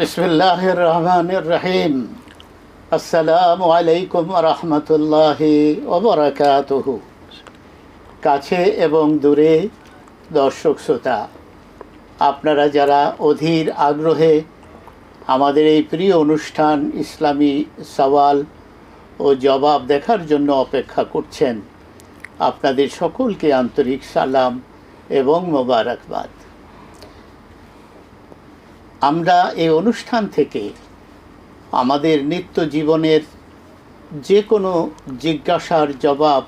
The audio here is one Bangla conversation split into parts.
বিসমিল্লাহ রহমান রহিম আসসালামু আলাইকুম রহমতুল্লাহি ওবরাকাতহ কাছে এবং দূরে দর্শক শ্রোতা, আপনারা যারা অধীর আগ্রহে আমাদের এই প্রিয় অনুষ্ঠান ইসলামী সওয়াল ও জবাব দেখার জন্য অপেক্ষা করছেন, আপনাদের সকলকে আন্তরিক সালাম এবং মোবারকবাদ। আমরা এই অনুষ্ঠান থেকে আমাদের নিত্য জীবনের যে কোনো জিজ্ঞাসার জবাব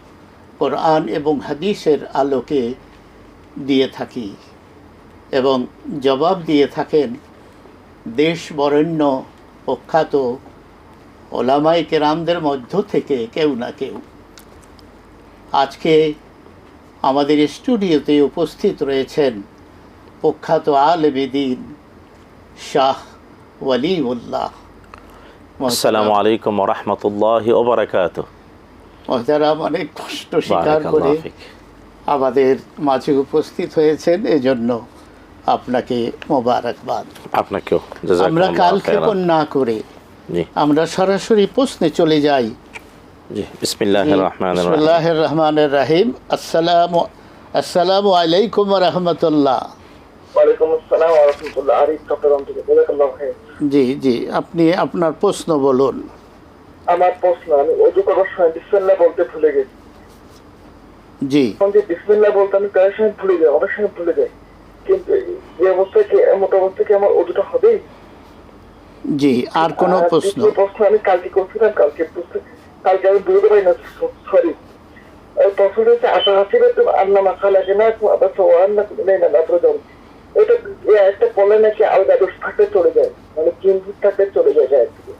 কোরআন এবং হাদিসের আলোকে দিয়ে থাকি এবং জবাব দিয়ে থাকেন দেশ বরেণ্য প্রখ্যাত ওলামাই কেরামদের মধ্য থেকে কেউ না কেউ। আজকে আমাদের স্টুডিওতে উপস্থিত রয়েছেন প্রখ্যাত আলমেদিন শাহ ওয়ালিউল্লাহ। আসসালামু আলাইকুম রহমতুল্লাহ ওবরাকাত মহতারাম অনেক কষ্ট স্বীকার করে আমাদের মাঝে উপস্থিত হয়েছেন এজন্য আপনাকে মোবারকবাদ। আপনাকেও আমরা কাল ক্ষেপণ না করে আমরা সরাসরি প্রশ্নে চলে যাই। জি বিসমিল্লাহির রহমানির রহিম। বিসমিল্লাহির রহমানির রাহিম। আসসালামু আসসালামু আলাইকুম রহমতুল্লাহ। ওয়ালাইকুম আসসালাম ওয়া রাহমাতুল্লাহ। আরিফ চট্টগ্রাম থেকে। জাযাকাল্লাহু খাইর। জি জি আপনি আপনার প্রশ্ন বলুন। আমার প্রশ্ন আমি ওযু করার সময় বিসমিল্লাহ বলতে ভুলে গেছি। জি। যে বিসমিল্লাহ বলতে আমি প্রায় সময় ভুলে যাই অনেক সময় ভুলে যাই। কিন্তু এই অবস্থায় কি এমন অবস্থায় কি আমার ওযুটা হবে জি আর কোনো প্রশ্ন? প্রশ্ন আমি কালকে করছিলাম কালকে কালকে আমি বুঝতে পারি না সরি। ওই প্রশ্নটা হচ্ছে আশা হাসিবে তো আন্না মাখা লাগে না আবার সোয়ান না নেই না জন এটা একটা পড়লে নাকি আলাদা চলে যায়। মানে চলে যায় থেকে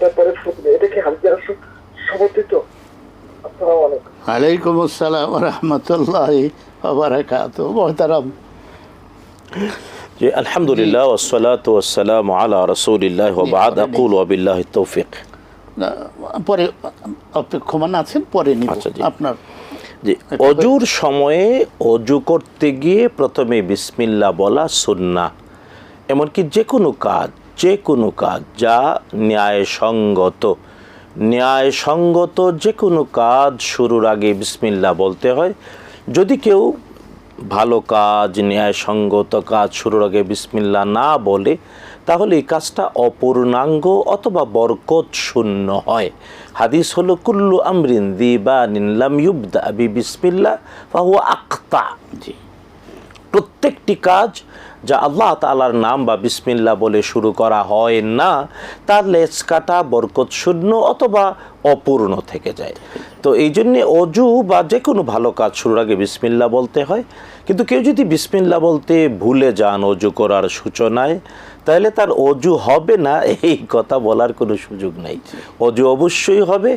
এই ফুটবে। এটা কি হালকা সমর্থিত আলাইকুম। আলাইকুম আসসালাম রহমতুল্লাহ বারাকাত মহতারাম। জি আলহামদুলিল্লাহ ওয়াসসালাত ওয়াসসালাম আলা রাসূলিল্লাহ ওয়া বা'দ। আকুল ওয়া বিল্লাহি তৌফিক। না, পরে অপেক্ষমান আছেন পরে নিব। আচ্ছা, আপনার জি অজুর সময়ে অজু করতে গিয়ে প্রথমে বিসমিল্লাহ বলা সুন্নাহ এমনকি যে কোনো কাজ যে কোনো কাজ যা ন্যায়সঙ্গত ন্যায়সঙ্গত যে কোনো কাজ শুরুর আগে বিসমিল্লাহ বলতে হয়। যদি কেউ ভালো কাজ ন্যায়সঙ্গত কাজ শুরুর আগে বিসমিল্লাহ না বলে তাহলে এই কাজটা অপূর্ণাঙ্গ অথবা বরকত শূন্য হয়। হাদিস হলো, কুল্লু আমরিন দি বা নিলাম ইউবদা বি বিসমিল্লাহ, ফাহুয়া আক্তা। জি। প্রত্যেকটি কাজ যা আল্লাহ তালার নাম বা বিসমিল্লা বলে শুরু করা হয় না, তার লেজ কাটা বরকত শূন্য অথবা অপূর্ণ থেকে যায়। তো এই জন্যে অজু বা যে কোনো ভালো কাজ শুরুর আগে বিসমিল্লা বলতে হয়। কিন্তু কেউ যদি বিসমিল্লা বলতে ভুলে যান অজু করার সূচনায় তাহলে তার অজু হবে না, এই কথা বলার কোনো সুযোগ নেই। অজু অবশ্যই হবে,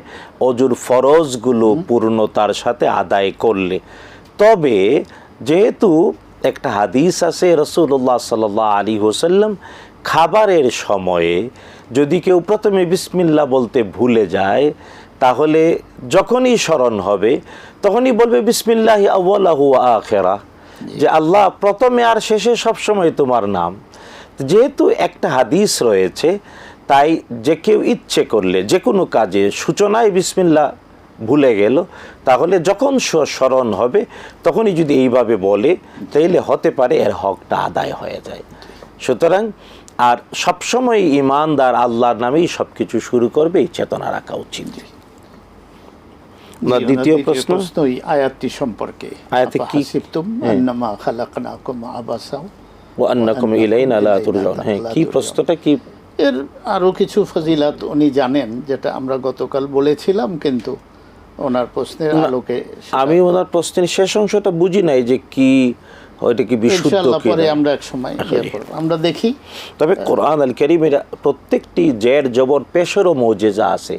অজুর ফরজগুলো পূর্ণতার সাথে আদায় করলে। তবে যেহেতু একটা হাদিস আছে রসুল্লাহ সাল্লাহ আলী হোসাল্লাম খাবারের সময়ে যদি কেউ প্রথমে বিসমিল্লা বলতে ভুলে যায়, তাহলে যখনই স্মরণ হবে, তখনই বলবে বিসমিল্লাহি আউ্লাহু আখেরা যে আল্লাহ, প্রথমে আর শেষে সবসময় তোমার নাম। যেহেতু একটা হাদিস রয়েছে তাই যে কেউ ইচ্ছে করলে যে কোনো কাজে সূচনায় বিসমিল্লা ভুলে গেল তাহলে যখন স্মরণ হবে তখনই যদি এইভাবে বলে তাইলে হতে পারে এর হকটা আদায় হয়ে যায়। সুতরাং আর সবসময় ইমানদার আল্লাহর নামেই সব কিছু শুরু করবে এই চেতনা রাখা উচিত। দ্বিতীয় প্রশ্ন? আয়াতটি সম্পর্কে আয়াতে কি- হ্যাঁ। খালাকনাকুম আবাসাও ও আন্নাকুম ইলাইনা লা তুরজাউন। হ্যাঁ কি প্রশ্নটা কি? এর আরও কিছু ফজিলাত উনি জানেন যেটা আমরা গতকাল বলেছিলাম কিন্তু ওনার প্রশ্নের আলোকে আমি ওনার প্রশ্নের শেষ অংশটা বুঝি নাই যে কি ওইটা কি বিশুদ্ধ পরে আমরা এক সময় ইয়ে আমরা দেখি। তবে কোরআন আল করিমের প্রত্যেকটি জের জবর পেশেরও মৌজেজা আছে।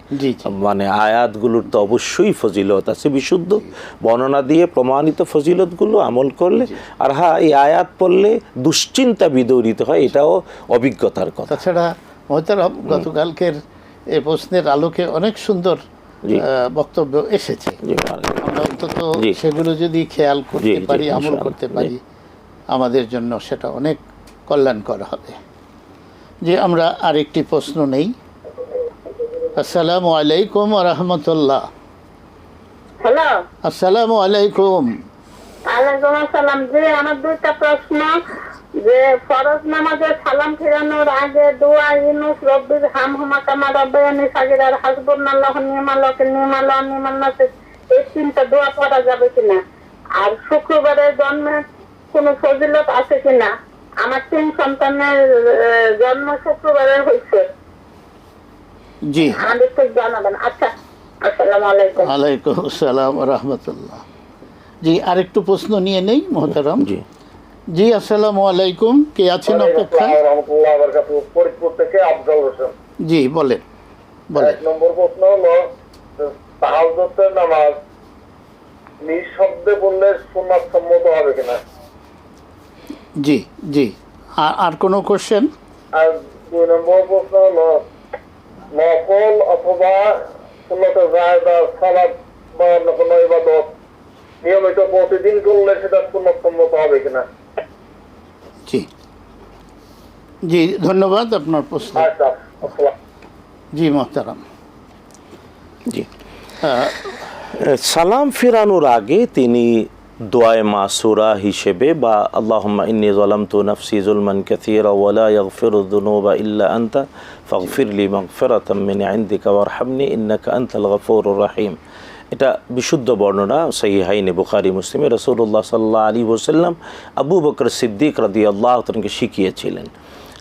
মানে আয়াতগুলোর তো অবশ্যই ফজিলত আছে বিশুদ্ধ। বর্ণনা দিয়ে প্রমাণিত ফজিলতগুলো আমল করলে আর হ্যাঁ এই আয়াত পড়লে দুশ্চিন্তা বিদরিত হয় এটাও অভিজ্ঞতার কথা। তাছাড়া মহতারাম গতকালকের এই প্রশ্নের আলোকে অনেক সুন্দর বক্তব্য এসেছে। আমরা অন্তত। সেগুলো যদি খেয়াল করতে পারি আমল করতে পারি। আমাদের জন্য সেটা অনেক কল্যাণকর হবে। যে আমরা আরেকটি প্রশ্ন নেই। আসসালামু আলাইকুম রহমতুল্লাহ। হ্যালো। আসসালামু আলাইকুম। ওয়ালাইকুম আসসালাম। যে আমার দুইটা প্রশ্ন যে ফরজ নামাজে সালাম ফিরানোর আগে দোয়া ইউনুস রব্বির হাম হুমা কামা রব্বায়ানি সাগিরার হাসবুনাল্লাহ নিমালক নিমাল্লাহ নিমান্নাসে এই তিনটা দোয়া পড়া যাবে কিনা? আর শুক্রবারের জন্মে কোনো ফজিলত আছে কিনা? আমার তিন সন্তানের জন্ম শুক্রবারে হয়েছে। জি। আমাদের একটু জানাবেন। আচ্ছা আসসালামু আলাইকুম। আলাইকুম আসসালাম রহমতুল্লাহ। জি আরেকটু প্রশ্ন নিয়ে নেই মোহতারাম? জি। জি আসসালামু আলাইকুম। কে আছেন অপেক্ষায়? ফরিদপুর থেকে আফজল হোসেন। জি বলেন বলেন। নম্বর প্রশ্ন হলো তাহাজ্জুদের নামাজ নিঃশব্দে বললে সুন্নাত সম্মত হবে কিনা? জি জি। আর আর কোনো কোশ্চেন আর দুই নম্বর প্রশ্ন হলো নকল অথবা সুন্নতে জায়দা সালাদ বা অন্য কোনো ইবাদত নিয়মিত প্রতিদিন করলে সেটা সুন্নত হবে কিনা? জি। জি ধন্যবাদ আপনার প্রশ্ন। আচ্ছা জি মোহতারাম। জি। সালাম ফেরানোর আগে তিনি দোয়ায় মাসুরা হিসেবে বা আল্লাহুম্মা ইন্নি যালামতু নাফসি যুলমান কাসীরা ওয়া লা ইয়াগফিরু যুনুবা ইল্লা আনতা ফাগফির লি মাগফিরাতাম মিন ইনদিকা ওয়ারহামনি ইন্নাকা আনতাল গফুরুর রহিম। এটা বিশুদ্ধ বর্ণনা সহিহাইনে বুখারি মুসলিমে রাসূলুল্লাহ সাল্লাহ আলাইহি ওয়াসাল্লাম আবু বকর সিদ্দিক রাদিয়াল্লাহু তাআলাকে শিখিয়েছিলেন।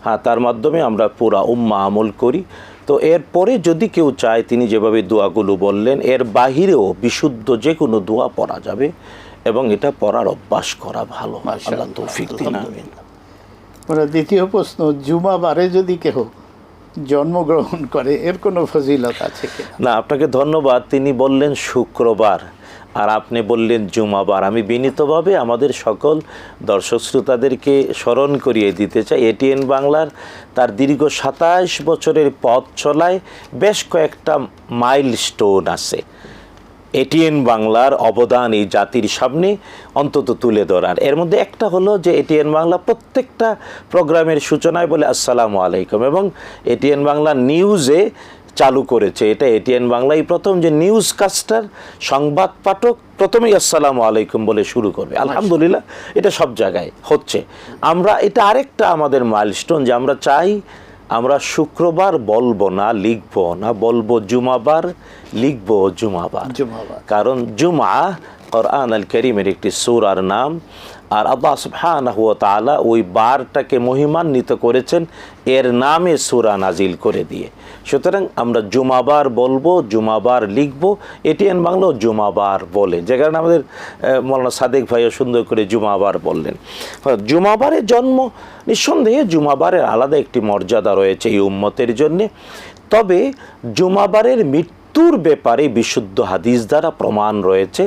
হ্যাঁ তার মাধ্যমে আমরা পুরা উম্মা আমল করি। তো এরপরে যদি কেউ চায় তিনি যেভাবে দোয়াগুলো বললেন, এর বাহিরেও বিশুদ্ধ যে কোনো দোয়া পড়া যাবে। এবং এটা পড়ার অভ্যাস করা ভালো। আল্লাহ তৌফিক দিন দ্বিতীয় প্রশ্ন জুমা বারে যদি কেহ জন্মগ্রহণ করে এর কোনো ফজিলত আছে না আপনাকে ধন্যবাদ তিনি বললেন শুক্রবার আর আপনি বললেন জুমাবার। আমি বিনীতভাবে আমাদের সকল দর্শক শ্রোতাদেরকে স্মরণ করিয়ে দিতে চাই। এটিএন বাংলার তার দীর্ঘ সাতাশ বছরের পথ চলায় বেশ কয়েকটা মাইল স্টোন আছে। এটিএন বাংলার অবদান এই জাতির সামনে অন্তত তুলে ধরার। এর মধ্যে একটা হলো যে এটিএন বাংলা প্রত্যেকটা প্রোগ্রামের সূচনায় বলে আসসালামু আলাইকুম এবং এটিএন বাংলা নিউজে চালু করেছে। এটা এটিএন বাংলাই প্রথম যে নিউজ কাস্টার সংবাদ পাঠক প্রথমেই আসসালামু আলাইকুম বলে শুরু করবে। আলহামদুলিল্লাহ এটা সব জায়গায় হচ্ছে। আমরা এটা আরেকটা আমাদের মাইলস্টোন যে আমরা চাই আমরা শুক্রবার বলব না লিখব না বলব জুমাবার লিখব জুমাবার জুমাবার। কারণ জুমা কোরআন আল করিমের একটি সুরার নাম আর আল্লাহ সুবহানাহু ওয়া তাআলা ওই বারটাকে মহিমান্বিত করেছেন এর নামে সূরা নাজিল করে দিয়ে সুতরাং আমরা জুমাবার বলব জুমাবার লিখব এটিএন বাংলাও জুমাবার বলে যে কারণে আমাদের মৌলানা সাদেক ভাইও সুন্দর করে জুমাবার বললেন। হ্যাঁ, জুমাবারের জন্ম নিঃসন্দেহে জুমাবারের আলাদা একটি মর্যাদা রয়েছে এই উম্মতের জন্যে। তবে জুমাবারের মৃত্যুর ব্যাপারে বিশুদ্ধ হাদিস দ্বারা প্রমাণ রয়েছে।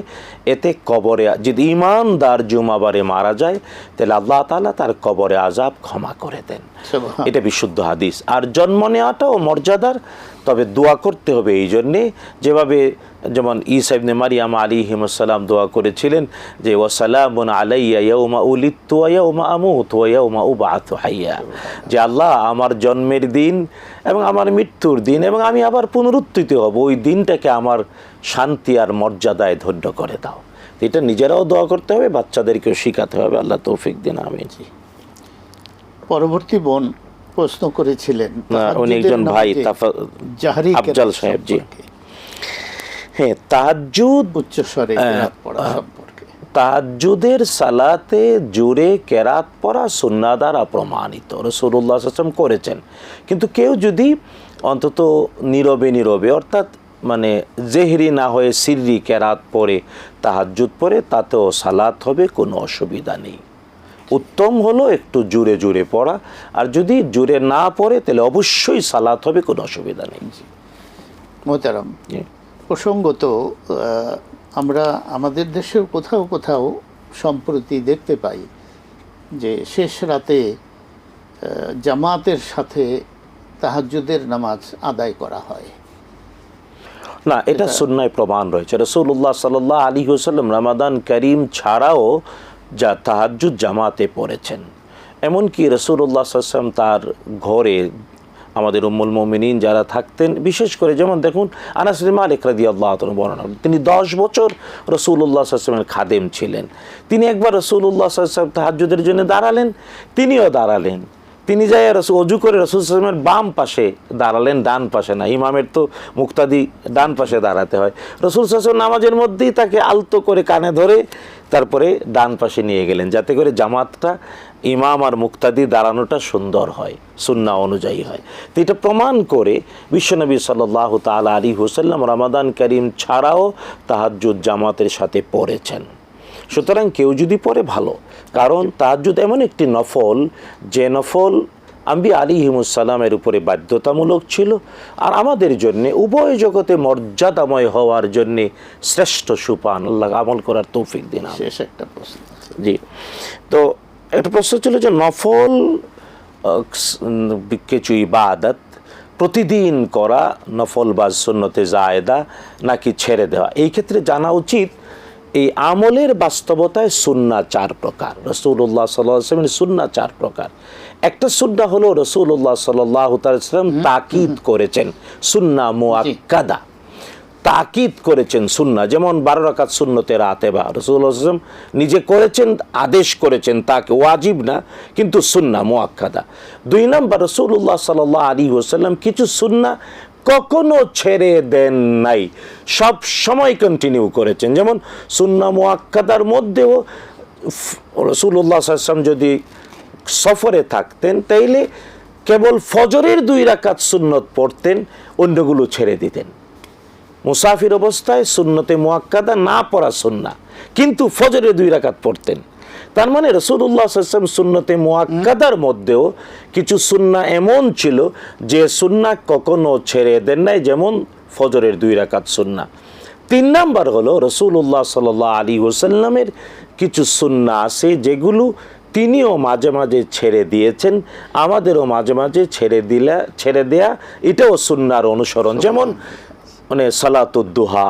এতে কবরে যদি ইমানদার জুমাবারে মারা যায় তাহলে আল্লাহ তালা তার কবরে আজাব ক্ষমা করে দেন। এটা বিশুদ্ধ হাদিস। আর জন্ম নেওয়াটাও মর্যাদার। তবে দোয়া করতে হবে এই জন্যে। যেভাবে যেমন ইসা ইবনে মারিয়াম আলী হিমসাল্লাম দোয়া করেছিলেন যে, ওয়াসালামুন আলাইয়া ইয়াউমা উলিত্তু ওয়া ইয়াউমা আমুতু ওয়া ইয়াউমা উবআতু হাইয়া। যে, আল্লাহ আমার জন্মের দিন এবং আমার মৃত্যুর দিন এবং আমি আবার পুনরুত্থিত হব। ওই দিনটাকে আমার শান্তি আর মর্যাদায় ধন্য করে দাও। এটা নিজেরাও দোয়া করতে হবে, বাচ্চাদেরকেও শেখাতে হবে। আল্লাহ তৌফিক দিন আমি জি পরবর্তী বোন প্রশ্ন করেছিলেন না, উনি একজন ভাই, জাহরি আফজাল কেরাত সাহেব, জি। হ্যাঁ তাহাজ্জুদ পড়া সম্পর্কে। তাহাজ্জুদের সালাতে কেরাত পড়া সুন্না দ্বারা প্রমাণিত। রসুল্লাহ আসলাম করেছেন। কিন্তু কেউ যদি অন্তত নীরবে নীরবে অর্থাৎ মানে জেহরি না হয়ে সিররি কেরাত পড়ে তাহাজ্জুদ পড়ে তাতেও সালাত হবে কোনো অসুবিধা নেই। উত্তম হলো একটু জুড়ে জুড়ে পড়া। আর যদি জুড়ে না পড়ে তাহলে অবশ্যই সালাত হবে কোনো অসুবিধা নেই। মোহতারাম প্রসঙ্গত আমরা আমাদের দেশেও কোথাও কোথাও সম্প্রতি দেখতে পাই যে শেষ রাতে জামাতের সাথে তাহাজ্জুদের নামাজ আদায় করা হয়। না এটা সুন্নায় প্রমাণ রয়েছে। রসুল্লাহ সাল্লাহ আলী হোসাল্লাম রামাদান করিম ছাড়াও যা তাহাজ্জুদ জামাতে পড়েছেন। এমনকি রসুল্লাহ সাল্লাম তার ঘরে আমাদের উম্মুল মোমিনিন যারা থাকতেন, বিশেষ করে যেমন দেখুন আনাস বিন মালিক রাদি আল্লাহ বর্ণনা তিনি দশ বছর রসুল্লাহ সাল্লামের খাদেম ছিলেন। তিনি একবার রসুল্লাহ সাল্লাম তাহাজুদের জন্য দাঁড়ালেন, তিনিও দাঁড়ালেন। তিনি যাই অজু করে রসুল সাল্লামের বাম পাশে দাঁড়ালেন, ডান পাশে না। ইমামের তো মুক্তাদি ডান পাশে দাঁড়াতে হয়। রসুল সাল্লাম নামাজের মধ্যেই তাকে আলতো করে কানে ধরে তারপরে ডান পাশে নিয়ে গেলেন, যাতে করে জামাতটা ইমাম আর মুক্তাদি দাঁড়ানোটা সুন্দর হয়, সুন্না অনুযায়ী হয়। তো এটা প্রমাণ করে বিশ্বনবী সাল্লাহ তাল আলী হুসাল্লাম রামাদান করিম ছাড়াও তাহাজ্জুদ জামাতের সাথে পড়েছেন। সুতরাং কেউ যদি পড়ে ভালো কারণ তাহাজ্জুদ এমন একটি নফল যে নফল আম্বি আলী হিমুসালামের উপরে বাধ্যতামূলক ছিল আর আমাদের জন্যে উভয় জগতে মর্যাদাময় হওয়ার জন্যে শ্রেষ্ঠ সুপান। আল্লাহ আমল করার তৌফিক দিন। শেষ একটা প্রশ্ন। জি। তো একটা প্রশ্ন ছিল যে নফল কিছু ইবাদত প্রতিদিন করা নফল বা সুন্নতে জায়দা নাকি ছেড়ে দেওয়া? এই ক্ষেত্রে জানা উচিত এই আমলের বাস্তবতায় সুন্না চার প্রকার। রসুল্লাহ সাল্লামের সুন্না চার প্রকার। একটা সুন্না হলো রসুল্লাহ সাল্লাম তাকিদ করেছেন সুন্না মুআক্কাদা। তাকিদ করেছেন সুন্না যেমন বারো রাকাত সুন্নতে রাতে বা রসুল্লাহাম নিজে করেছেন আদেশ করেছেন তাকে ওয়াজিব না কিন্তু সুন্না মোয়াক্কাদা দুই নম্বর রসুল্লাহ সাল আলী ওসাল্লাম কিছু সুন্না কখনো ছেড়ে দেন নাই। সব সময় কন্টিনিউ করেছেন। যেমন সুন্না মোয়াক্কাদার মধ্যেও রসুল্লাহ সাল্লাম যদি সফরে থাকতেন, তাইলে কেবল ফজরের দুই রাকাত সুন্নত পড়তেন, অন্যগুলো ছেড়ে দিতেন। মুসাফির অবস্থায় সুন্নতে মোয়াক্কাদা না পড়া সুন্না, কিন্তু ফজরে দুই রাকাত পড়তেন। তার মানে রসুল্লাহ আসলাম সুন্নতে মোয়াক্কাদার মধ্যেও কিছু সুন্না এমন ছিল যে সুন্না কখনো ছেড়ে দেন নাই যেমন ফজরের দুই রাকাত সুন্না। তিন নাম্বার হলো রসুল্লাহ সাল আলী ওসাল্লামের কিছু সুন্না আছে যেগুলো তিনিও মাঝে মাঝে ছেড়ে দিয়েছেন আমাদেরও মাঝে মাঝে ছেড়ে দিলা ছেড়ে দেয়া এটাও সুন্নার অনুসরণ। যেমন মানে সালাতুদ্দোহা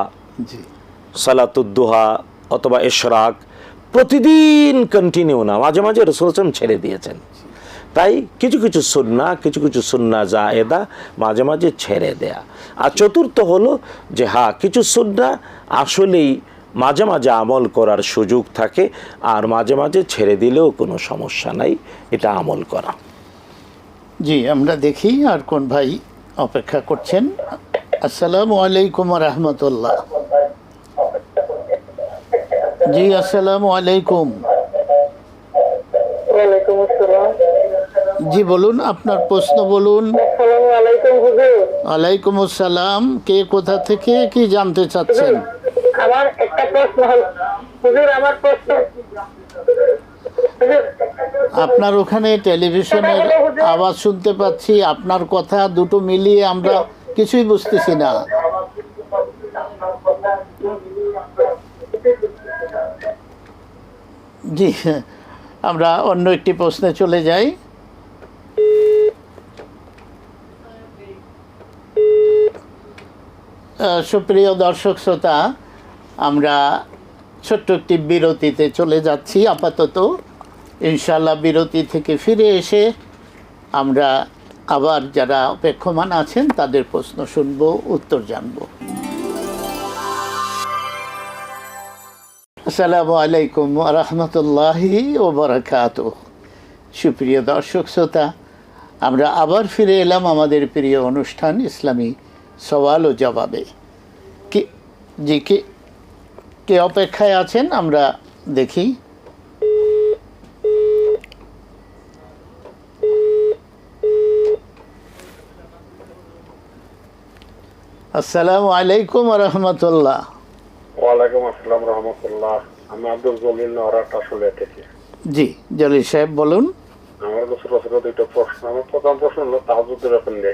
সালাতুদ্দোহা অথবা এশরাক প্রতিদিন কন্টিনিউ না, মাঝে মাঝে রসুলসম ছেড়ে দিয়েছেন। তাই কিছু কিছু সুন্না, কিছু কিছু সুন্না জায়েদা মাঝে মাঝে ছেড়ে দেয়া। আর চতুর্থ হলো যে হ্যাঁ কিছু সুন্না আসলেই মাঝে মাঝে আমল করার সুযোগ থাকে, আর মাঝে মাঝে ছেড়ে দিলেও কোনো সমস্যা নাই, এটা আমল করা। জি, আমরা দেখি আর কোন ভাই অপেক্ষা করছেন। আসসালামু আলাইকুম রহমতুল্লাহ। জি আসসালামু আলাইকুম। ওয়ালাইকুম আসসালাম। জি বলুন আপনার প্রশ্ন বলুন। আলাইকুম আসসালাম। কে কোথা থেকে কি জানতে চাচ্ছেন? আমার একটা প্রশ্ন হুজুর আমার প্রশ্ন। আপনার ওখানে টেলিভিশনের আওয়াজ শুনতে পাচ্ছি। আপনার কথা দুটো মিলিয়ে আমরা কিছুই বুঝতেছি না। জি, আমরা অন্য একটি প্রশ্নে চলে যাই। সুপ্রিয় দর্শক শ্রোতা, আমরা ছোট্ট একটি বিরতিতে চলে যাচ্ছি, আপাতত। ইনশাল্লাহ বিরতি থেকে ফিরে এসে আমরা আবার যারা অপেক্ষমান আছেন, তাদের প্রশ্ন শুনব, উত্তর জানব। আসসালামু আলাইকুম রহমতুল্লাহি ও বরাকাত সুপ্রিয় দর্শক, শ্রোতা, আমরা আবার ফিরে এলাম আমাদের প্রিয় অনুষ্ঠান ইসলামী সওয়াল ও জবাবে। কি, জি, কে কে অপেক্ষায় আছেন? আমরা দেখি। আসসালামু আলাইকুম রহমতুল্লাহ। ওয়ালাইকুম আসসালাম রহমতুল্লাহ। আমি আব্দুল জলিল নহরাট আসলে থেকে জি জলিল সাহেব বলুন। আমার কাছে ছোট দুইটা প্রশ্ন। আমার প্রথম প্রশ্ন হলো তাহাজুদের ব্যাপারে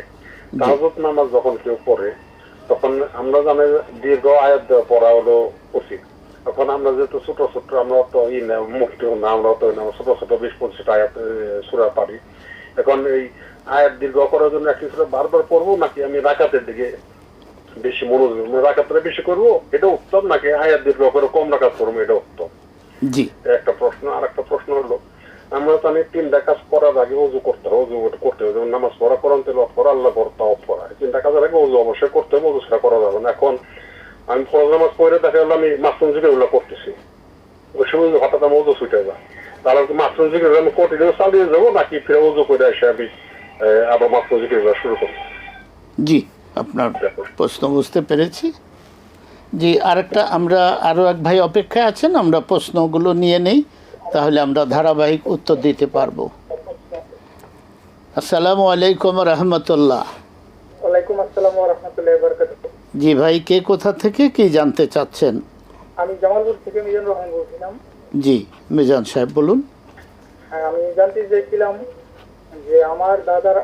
তাহাজুদ নামাজ যখন কেউ পড়ে তখন আমরা জানি দীর্ঘ আয়াত পড়া হলো উচিত। এখন আমরা যেহেতু ছোট ছোট আমরা তো ই না মুক্তি না আমরা তো না ছোট ছোট বিশ পঁচিশটা আয়াত সুরা পারি এখন এই আয়াত দীর্ঘ করার জন্য একটি সুরা বারবার পড়ব নাকি আমি রাকাতের দিকে বেশি মনোযোগ মানে রাকাতটা বেশি করব। এটা উত্তম নাকি? আয়াত দীর্ঘ করে কম রাকাত করব এটা উত্তম। জি। একটা প্রশ্ন আর একটা প্রশ্ন হলো আমরা জানি তিনটা কাজ করার আগে অজু করতে হবে অজু করতে হবে। যেমন নামাজ পড়া কোরআন তেল পড়া আল্লাহ পড়া তাও পড়া এই তিনটা কাজের আগে অজু অবশ্যই করতে হবে অজু ছাড়া করা যাবে না। এখন আমি ফরজ নামাজ পড়ে দেখা গেল আমি মাসরুম জিকির ওগুলো করতেছি। ওই সময় হঠাৎ আমার অজু ছুটে যায় তাহলে মাসরুম জিকির আমি কন্টিনিউ চালিয়ে যাব নাকি ফিরে অজু করে এসে আমি আবার মাসরুম জিকির শুরু করব? জি। আপনার প্রশ্ন বুঝতে পেরেছি। জি আরেকটা আমরা আরও এক ভাই অপেক্ষায় আছেন আমরা প্রশ্নগুলো নিয়ে নেই তাহলে আমরা ধারাবাহিক উত্তর দিতে পারব। আসসালামু আলাইকুম রহমতুল্লাহ। ওয়ালাইকুম আসসালাম ওয়া রাহমাতুল্লাহি ওয়া বারাকাতুহু জি ভাই কে কোথা থেকে কি জানতে চাচ্ছেন? আমি জামালপুর থেকে মিজান রহমান বলছিলাম। জি মিজান সাহেব বলুন। হ্যাঁ আমি জানতে চাইছিলাম যে আমার দাদার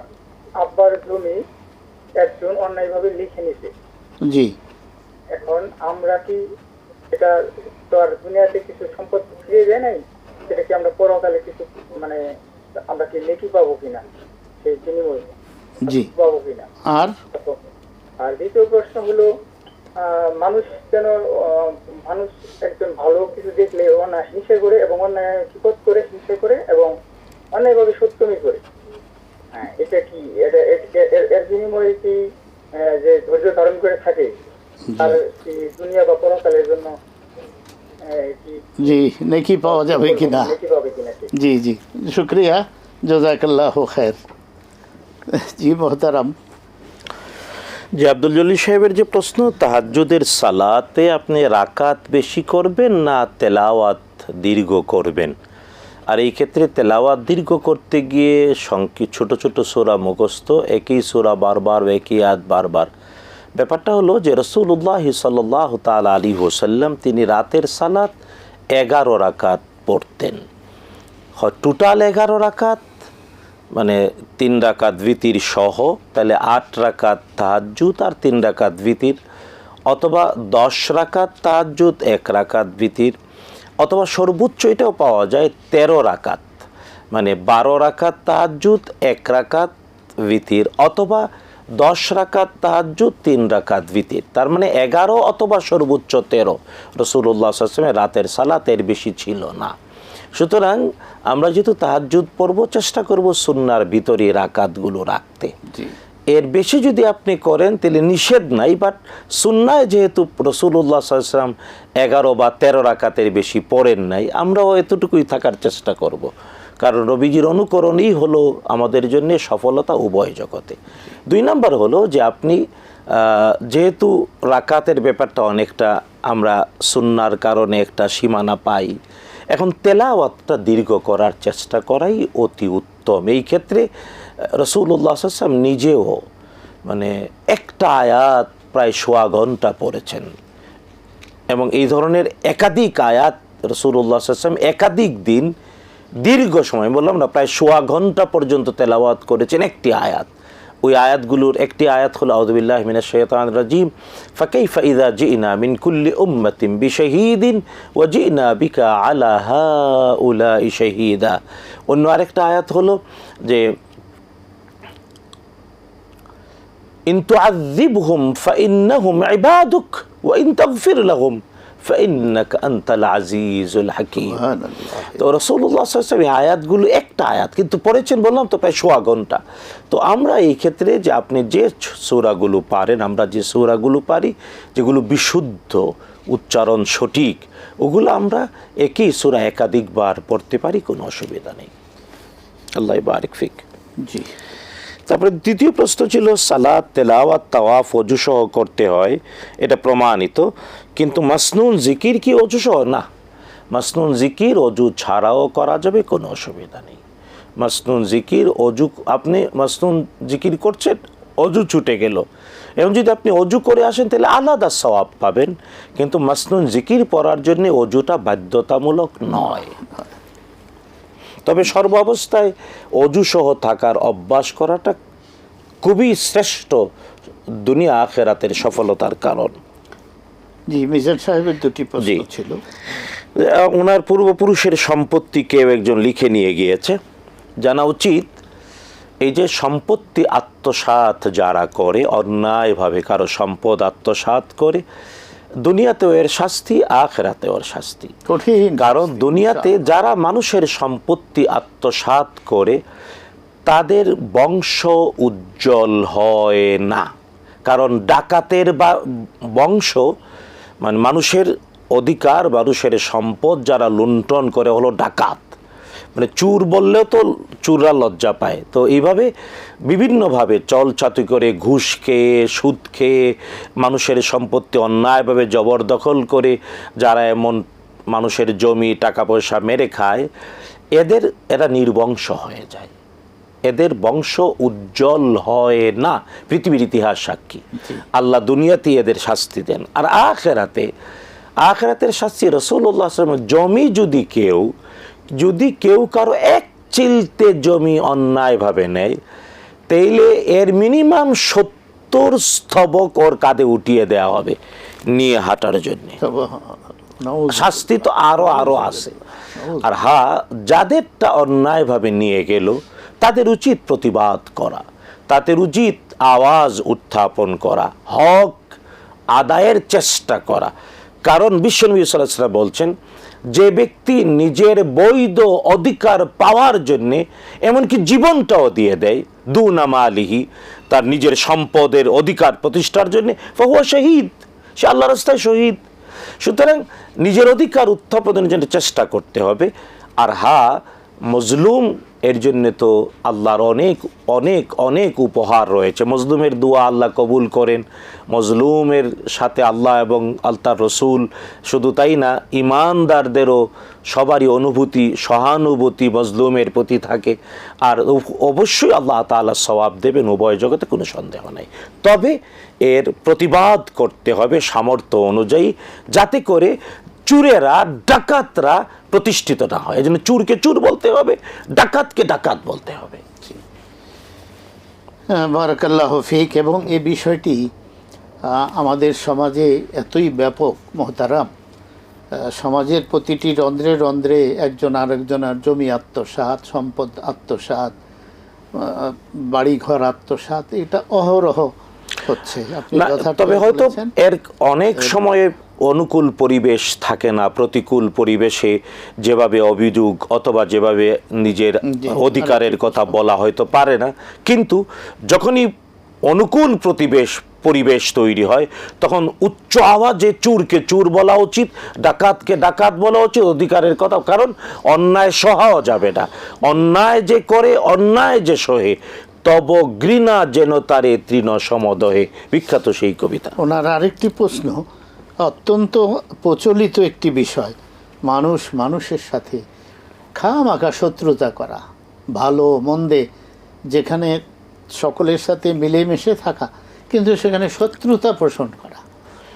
আব্বার জমি একজন অন্যায়ভাবে লিখে নিছে। জি। এখন আমরা কি এটা তো আর দুনিয়াতে কিছু সম্পদ ফিরিয়ে দেয় নাই? সেটা কি আমরা পরকালে কিছু মানে আমরা কি নেকি পাবো কিনা? সেই বিনিময়ে জি। পাবো কিনা? আর? আর দ্বিতীয় প্রশ্ন হলো আহ, মানুষ যেন মানুষ একজন ভালো কিছু দেখলে অন্যায় হিংসা করে এবং অন্যায় বিপদ করে হিংসা করে এবং অন্যায়ভাবে সত্যমি করে। হ্যাঁ এটা কি বিনিময়ে কি যে ধৈর্য ধারণ করে থাকে তার দুনিয়া বা পরকালের জন্য জি নেকি পাওয়া যাবে কিনা? জি জি। শুক্রিয়া। জজাকাল্লাহ খের জি মোহতারাম। যে আব্দুল জলিল সাহেবের যে প্রশ্ন তাহাজ্জুদের সালাতে আপনি রাকাত বেশি করবেন না তেলাওয়াত দীর্ঘ করবেন? আর এই ক্ষেত্রে তেলাওয়াত দীর্ঘ করতে গিয়ে সংকি, ছোট ছোট সোরা মুখস্থ, একই সোরা বারবার, একই আয়াত বারবার। ব্যাপারটা হলো যে রসুল্লাহ সাল্লাহ তাল আলী হোসাল্লাম তিনি রাতের সালাত এগারো রাকাত পড়তেন। টোটাল এগারো রাকাত মানে তিন রাকাত ভিতির সহ, তাহলে আট রাকাত তাহাজ্জুদ আর তিন রাকাত ভিতির, অথবা দশ রাকাত তাহাজ্জুদ, এক রাকাত ভিতির। অথবা সর্বোচ্চ এটাও পাওয়া যায় তেরো রাকাত। মানে বারো রাকাত তাহাজ্জুদ, এক রাকাত ভিতির, অথবা দশ রাকাত তাহাজ্জুদ, তিন রাকাত ভিতির। তার মানে এগারো অথবা সর্বোচ্চ তেরো। রসুল্লাহ আসলামের রাতের সালাতের বেশি ছিল না। সুতরাং আমরা যেহেতু তাহাজ্জুদ পড়ব, চেষ্টা করব সুন্নার ভিতরে রাকাতগুলো রাখতে। এর বেশি যদি আপনি করেন, তাহলে নিষেধ নাই বাট সুন্নায় যেহেতু রসুল্লাহ সাল্লাম এগারো বা তেরো রাকাতের বেশি পড়েন নাই, আমরাও এতটুকুই থাকার চেষ্টা করব। কারণ রবিজির অনুকরণই হলো আমাদের জন্য সফলতা উভয় জগতে দুই নাম্বার হলো যে আপনি যেহেতু রাকাতের ব্যাপারটা অনেকটা আমরা সুন্নার কারণে একটা সীমানা পাই, এখন তেলাওয়াতটা দীর্ঘ করার চেষ্টা করাই অতি উত্তম এই ক্ষেত্রে রসুল্লাহ আসলাম নিজেও মানে একটা আয়াত প্রায় সোয়া ঘণ্টা পড়েছেন। এবং এই ধরনের একাধিক আয়াত রসুল্লাহ আসলাম একাধিক দিন দীর্ঘ সময় বললাম না, প্রায় সোয়া ঘণ্টা পর্যন্ত তেলাওয়াত করেছেন একটি আয়াত। ওই আয়াতগুলোর একটি আয়াত হল আউদুবিল্লাহ মিনা শৈতান রাজিম, ফাকাইফা ইদা জিনা মিন কুল্লি উম্মাতিম বিশাহিদিন ওয়া জিনা বিকা আলা হাউলাই শাহিদা। অন্য আরেকটা আয়াত হলো যে ইন তুআযিবহুম ফাইন্নাহুম ইবাদুক ওয়া ইন তাগফির লাহুম হাকীম। তো রসুল্লাহ এই আয়াতগুলো একটা আয়াত কিন্তু পড়েছেন বললাম তো প্রায় সোয়া ঘণ্টা। তো আমরা এই ক্ষেত্রে যে আপনি যে সৌরাগুলো পারেন আমরা যে সৌরাগুলো পারি যেগুলো বিশুদ্ধ উচ্চারণ সঠিক ওগুলো আমরা একই সুরা একাধিকবার পড়তে পারি কোনো অসুবিধা নেই। আল্লাহ বারিক ফিক। জি। তারপরে দ্বিতীয় প্রশ্ন ছিল সালাদ তেলাওয়াত, তাওয়াফ অজুসহ করতে হয়, এটা প্রমাণিত। কিন্তু মাসনুন জিকির কি অজুসহ না। মাসনুন জিকির অজু ছাড়াও করা যাবে, কোনো অসুবিধা নেই। মাসনুন জিকির অজু, আপনি মাসনুন জিকির করছেন, অজু ছুটে গেল। এবং যদি আপনি অজু করে আসেন, তাহলে আলাদা সওয়াব পাবেন। কিন্তু মাসনুন জিকির পড়ার জন্য অজুটা বাধ্যতামূলক নয়। তবে সর্বাবস্থায় অজুসহ থাকার অভ্যাস করাটা খুবই শ্রেষ্ঠ দুনিয়া আখেরাতের সফলতার কারণ। জি মিজান সাহেবের দুটি প্রশ্ন ছিল। ওনার পূর্বপুরুষের সম্পত্তি কেউ একজন লিখে নিয়ে গিয়েছে। জানা উচিত এই যে সম্পত্তি আত্মসাৎ যারা করে অন্যায়ভাবে কারও সম্পদ আত্মসাৎ করে দুনিয়াতেও এর শাস্তি আখেরাতেও এর শাস্তি। কঠিন কারণ দুনিয়াতে যারা মানুষের সম্পত্তি আত্মসাৎ করে তাদের বংশ উজ্জ্বল হয় না। কারণ ডাকাতের বা বংশ মানে মানুষের অধিকার মানুষের সম্পদ যারা লুণ্ঠন করে হলো ডাকাত। মানে চুর বললেও তো চুররা লজ্জা পায়। তো এইভাবে বিভিন্নভাবে চলচাতুই করে ঘুষ খেয়ে সুদ খেয়ে মানুষের সম্পত্তি অন্যায়ভাবে জবরদখল করে যারা এমন মানুষের জমি টাকা পয়সা মেরে খায় এদের এরা নির্বংশ হয়ে যায়। এদের বংশ উজ্জ্বল হয় না। পৃথিবীর ইতিহাস সাক্ষী। আল্লাহ দুনিয়াতে এদের শাস্তি দেন। আর আখেরাতে আখেরাতের শাস্তি রসুল্লাহ আসলামের জমি যদি কেউ যদি কেউ কারও এক চিলতে জমি অন্যায়ভাবে নেয় তাইলে এর মিনিমাম সত্তর স্তবক ওর কাঁধে উঠিয়ে দেওয়া হবে নিয়ে হাঁটার জন্যে। শাস্তি তো আরও আরও আছে। আর হা যাদেরটা অন্যায়ভাবে নিয়ে গেল তাদের উচিত প্রতিবাদ করা তাদের উচিত আওয়াজ উত্থাপন করা হক আদায়ের চেষ্টা করা। কারণ বিশ্বনবী সাল্লাহ বলছেন, যে ব্যক্তি নিজের বৈধ অধিকার পাওয়ার জন্যে এমনকি জীবনটাও দিয়ে দেয় দু নামা আলিহি তার নিজের সম্পদের অধিকার প্রতিষ্ঠার জন্যে, ফহুয়া শহীদ, সে আল্লাহ রাস্তায় শহীদ। সুতরাং নিজের অধিকার উত্থাপনের জন্য চেষ্টা করতে হবে। আর হা, মজলুম এর জন্য তো আল্লাহর অনেক অনেক অনেক উপহার রয়েছে। মজলুমের দোয়া আল্লাহ কবুল করেন। মজলুমের সাথে আল্লাহ এবং আল্লাহর রসুল শুধু তাই না, ইমানদারদেরও সবারই অনুভূতি, সহানুভূতি মজলুমের প্রতি থাকে। আর অবশ্যই আল্লাহ তাআলা সওয়াব দেবেন, উভয় জগতে কোনো সন্দেহ নাই। তবে এর প্রতিবাদ করতে হবে সামর্থ্য অনুযায়ী, যাতে করে চুরেরা, ডাকাতরা প্রতিষ্ঠিত না হয়। এজন্য চুরকে চুর বলতে হবে ডাকাতকে ডাকাত বলতে হবে। বারাকাল্লাহ ফিক। এবং এ বিষয়টি আমাদের সমাজে এতই ব্যাপক মহতারাম। সমাজের প্রতিটি রন্ধ্রে রন্ধ্রে একজন আরেকজনের জমি আত্মসাৎ সম্পদ আত্মসাৎ আহ, বাড়িঘর আত্মসাৎ এটা অহরহ হচ্ছে। তবে হয়তো এর অনেক সময়ে অনুকূল পরিবেশ থাকে না প্রতিকূল পরিবেশে যেভাবে অভিযোগ অথবা যেভাবে নিজের অধিকারের কথা বলা হয়তো পারে না কিন্তু যখনই অনুকূল প্রতিবেশ পরিবেশ তৈরি হয় তখন উচ্চ আওয়াজে চুরকে চুর বলা উচিত ডাকাতকে ডাকাত বলা উচিত অধিকারের কথা কারণ অন্যায় সহাও যাবে না। অন্যায় যে করে অন্যায় যে সহে তব ঘৃণা যেন তারে তৃণ সমদহে। বিখ্যাত সেই কবিতা। ওনার আরেকটি প্রশ্ন অত্যন্ত প্রচলিত একটি বিষয়। মানুষ মানুষের সাথে খামাখা শত্রুতা করা ভালো মন্দে যেখানে সকলের সাথে মিলেমিশে থাকা কিন্তু সেখানে শত্রুতা পোষণ করা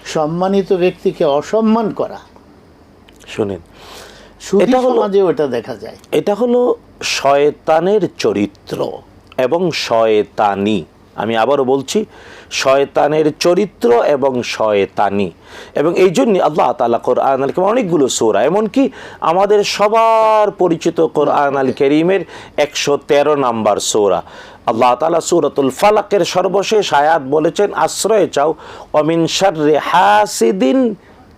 সম্মানিত ব্যক্তিকে অসম্মান করা। শুনেন এটা হলো- সমাজেও এটা দেখা যায়। এটা হলো শয়তানের চরিত্র এবং শয়তানি। আমি আবারও বলছি শয়তানের চরিত্র এবং শয়তানি। এবং এই জন্য আল্লাহ তালা কোরআন আল কেমন অনেকগুলো সোরা, এমনকি আমাদের সবার পরিচিত কোরআন আল করিমের একশো তেরো নাম্বার সোরা। আল্লাহ তালা সুরতুল ফালাকের সর্বশেষ আয়াত বলেছেন, আশ্রয় চাও অমিন সার্রে হাসিদিন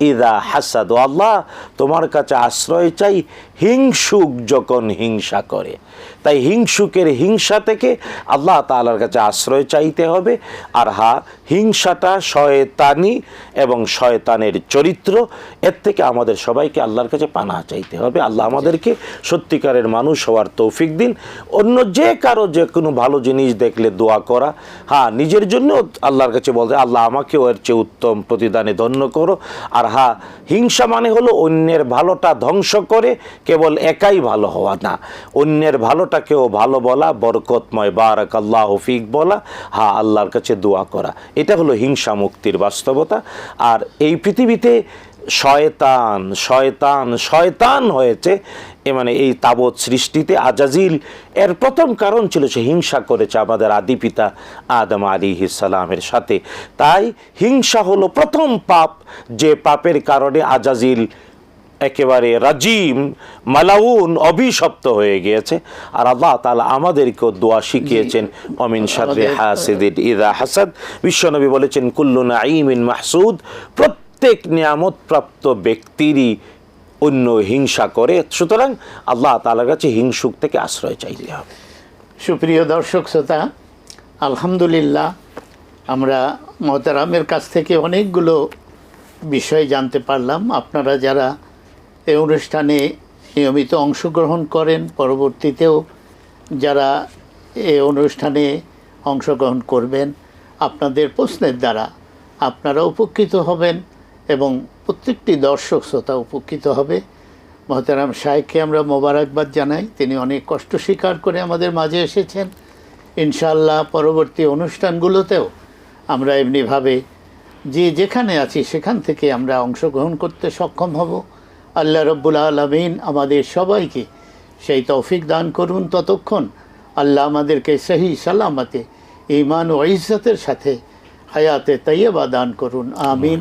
ইদা হাসাদ আল্লাহ, তোমার কাছে আশ্রয় চাই হিংসুক যখন হিংসা করে। তাই হিংসুকের হিংসা থেকে আল্লাহ তাআলার কাছে আশ্রয় চাইতে হবে। আর হা, হিংসাটা শয়তানি এবং শয়তানের চরিত্র, এর থেকে আমাদের সবাইকে আল্লাহর কাছে পানা চাইতে হবে। আল্লাহ আমাদেরকে সত্যিকারের মানুষ হওয়ার তৌফিক দিন। অন্য যে কারও যে কোনো ভালো জিনিস দেখলে দোয়া করা। হ্যাঁ নিজের জন্য আল্লাহর কাছে বলতে, আল্লাহ আমাকেও এর চেয়ে উত্তম প্রতিদানে ধন্য করো। আর হ্যাঁ হিংসা মানে হলো অন্যের ভালোটা ধ্বংস করে, কেবল একাই ভালো হওয়া না। অন্যের ভালোটাকেও ভালো বলা, বরকতময় বারাক আল্লাহ হফিক বলা, হা আল্লাহর কাছে দোয়া করা। এটা হলো হিংসা মুক্তির বাস্তবতা। আর এই পৃথিবীতে শয়তান শয়তান শয়তান হয়েছে। এ মানে এই তাবৎ সৃষ্টিতে আজাজিল। এর প্রথম কারণ ছিল সে হিংসা করেছে আমাদের আদি পিতা আদম আলী সালামের সাথে। তাই হিংসা হলো প্রথম পাপ, যে পাপের কারণে আজাজিল একেবারে রাজিম, মালাউন, অভিশপ্ত হয়ে গিয়েছে। আর আল্লাহ তাআলা আমাদেরকেও দোয়া শিখিয়েছেন, অমিন শাররি হাসিদিন ইদা হাসাদ। বিশ্বনবী বলেছেন, কুল্লু নাঈমিন মাহসুদ। প্রত্যেক প্রত্যেক নিয়ামতপ্রাপ্ত ব্যক্তিরই অন্য হিংসা করে। সুতরাং আল্লাহ তালার কাছে হিংসুক থেকে আশ্রয় চাইতে হবে। সুপ্রিয় দর্শক, শ্রোতা, আলহামদুলিল্লাহ আমরা মহতারামের কাছ থেকে অনেকগুলো বিষয় জানতে পারলাম। আপনারা যারা এই অনুষ্ঠানে নিয়মিত অংশগ্রহণ করেন, পরবর্তীতেও যারা এই অনুষ্ঠানে অংশগ্রহণ করবেন, আপনাদের প্রশ্নের দ্বারা আপনারা উপকৃত হবেন। এবং প্রত্যেকটি দর্শক শ্রোতা উপকৃত হবে। মহতারাম শাহেখকে আমরা মোবারকবাদ জানাই। তিনি অনেক কষ্ট স্বীকার করে আমাদের মাঝে এসেছেন। ইনশাল্লাহ পরবর্তী অনুষ্ঠানগুলোতেও আমরা এমনিভাবে যে যেখানে আছি সেখান থেকে আমরা অংশগ্রহণ করতে সক্ষম হব। আল্লাহ রব্বুল আলমিন আমাদের সবাইকে সেই তৌফিক দান করুন ততক্ষণ। আল্লাহ আমাদেরকে সহি সালামতে ইমান ও ইজ্জতের সাথে হায়াতে তৈয়বা দান করুন। আমিন।